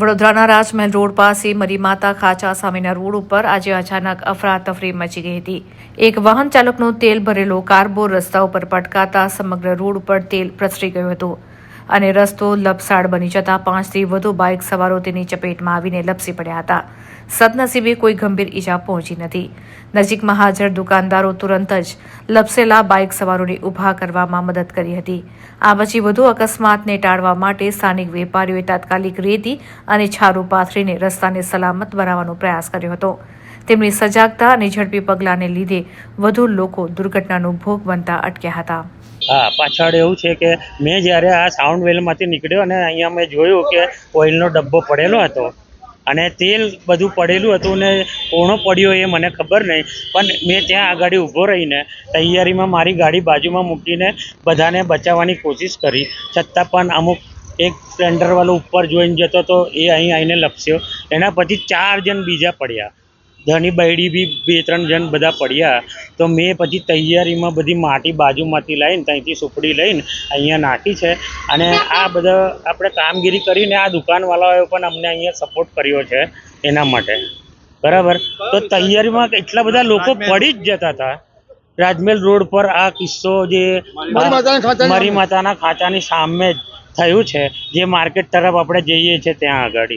વડોદરાના રાજમહેલ રોડ પાસે મરીમાતા ખાચા સામેના રોડ ઉપર આજે અચાનક અફરાતફરી મચી ગઈ હતી. એક વાહન ચાલકનો તેલ ભરેલો કારબોર રસ્તા ઉપર પટકાતા સમગ્ર રોડ ઉપર તેલ પ્રસરી ગયું હતું અને રસ્તો લપસાડ બની જતા પાંચથી વધુ બાઇક સવારો તેની ચપેટમાં આવીને લપસી પડ્યા હતા. સદનસીબે કોઈ ગંભીર ઈજા પહોંચી નથી. નજીકમાં હાજર દુકાનદારો તુરંત જ લપસેલા બાઇક સવારોને ઊભા કરવામાં મદદ કરી હતી. આ પછી વધુ અકસ્માતને ટાળવા માટે સ્થાનિક વેપારીઓએ તાત્કાલિક રેતી અને છારું પાથરીને રસ્તાને સલામત બનાવવાનો પ્રયાસ કર્યો હતો. તેમની સજાગતા અને ઝડપી પગલાંને લીધે વધુ લોકો દુર્ઘટનાનો ભોગ બનતા અટક્યા હતા. હા, પાછળ એવું છે કે મેં જ્યારે આ સાઉન્ડ વેલમાંથી નીકળ્યો અને અહીંયા મેં જોયું કે ઓઇલનો ડબ્બો પડેલો હતો અને તેલ બધું પડેલું હતું ને કોણો પડ્યો એ મને ખબર નહીં. પણ મેં ત્યાં આગળ ઊભો રહીને તૈયારીમાં મારી ગાડી બાજુમાં મૂકીને બધાને બચાવવાની કોશિશ કરી. છતાં પણ અમુક એક સ્પ્લેન્ડરવાળો ઉપર જોઈને જતો તો એ અહીં આવીને લપસ્યો. એના પછી ચાર જણ બીજા પડ્યા. ધની બૈડી બી બે ત્રણ જણ બધા પડ્યા. તો મેં પછી તૈયારીમાં બધી માટી બાજુમાંથી લઈને ત્યાંથી સુપડી લઈને અહીંયા નાખી છે. અને આ બધા આપણે કામગીરી કરીને આ દુકાનવાળાઓએ પણ અમને અહીંયા સપોર્ટ કર્યો છે એના માટે. બરાબર? તો તૈયારીમાં એટલા બધા લોકો પડી જ જતા હતા. રાજમહેલ રોડ પર આ કિસ્સો જે મરી માતાના ખાચાની સામે જ થયું છે. જે માર્કેટ તરફ આપણે જઈએ છીએ ત્યાં આગળ.